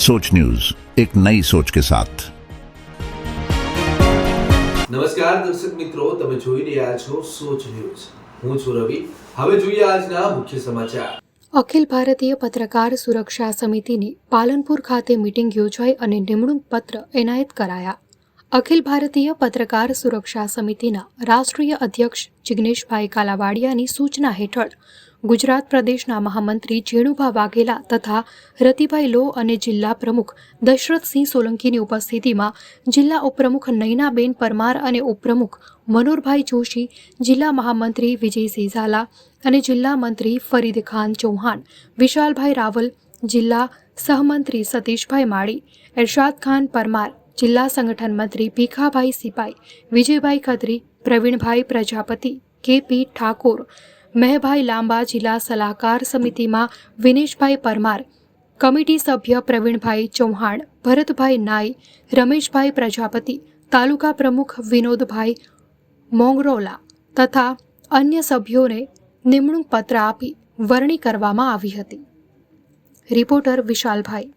सोच न्यूज एक नई सोच के साथ નમસ્કાર દર્શક મિત્રો તમે જોઈ રહ્યા છો સોચ ન્યૂઝ હું છું રવિ હવે જોઈએ આજના મુખ્ય સમાચાર અખિલ ભારતીય પત્રકાર સુરક્ષા સમિતિની પાલનપુર ખાતે મીટિંગ યોજાઈ અને નિમણૂક પત્ર એનાયત કરાયા અખિલ ભારતીય પત્રકાર સુરક્ષા સમિતિના રાષ્ટ્રીય અધ્યક્ષ જિગ્નેશભાઈ કાલાવાડિયાની સૂચના હેઠળ ગુજરાત પ્રદેશના મહામંત્રી જેણુભા વાઘેલા તથા રતિભાઈ લો અને જિલ્લા પ્રમુખ દશરથસિંહ સોલંકીની ઉપસ્થિતિમાં જિલ્લા ઉપપ્રમુખ નયનાબેન પરમાર અને ઉપપ્રમુખ મનોરભાઈ જોશી, જિલ્લા મહામંત્રી વિજયસિંહ ઝાલા અને જિલ્લા મંત્રી ફરીદ ખાન ચૌહાણ, વિશાલભાઈ રાવલ, જિલ્લા સહમંત્રી સતીશભાઈ માળી, એરશાદ ખાન પરમાર જિલ્લા સંગઠન મંત્રી ભીખાભાઈ સિપાઈ, વિજયભાઈ ખત્રી, પ્રવીણભાઈ પ્રજાપતિ, કેપી ઠાકોર, મહેભાઈ લાંબા જિલ્લા સલાહકાર સમિતિમાં વિનેશભાઈ પરમાર, કમિટી સભ્ય પ્રવીણભાઈ ચૌહાણ, ભરતભાઈ નાઈ, રમેશભાઈ પ્રજાપતિ, તાલુકા પ્રમુખ વિનોદભાઈ મોંગરોલા તથા અન્ય સભ્યોને નિમણૂક પત્ર આપી વરણી કરવામાં આવી હતી. રિપોર્ટર વિશાલભાઈ.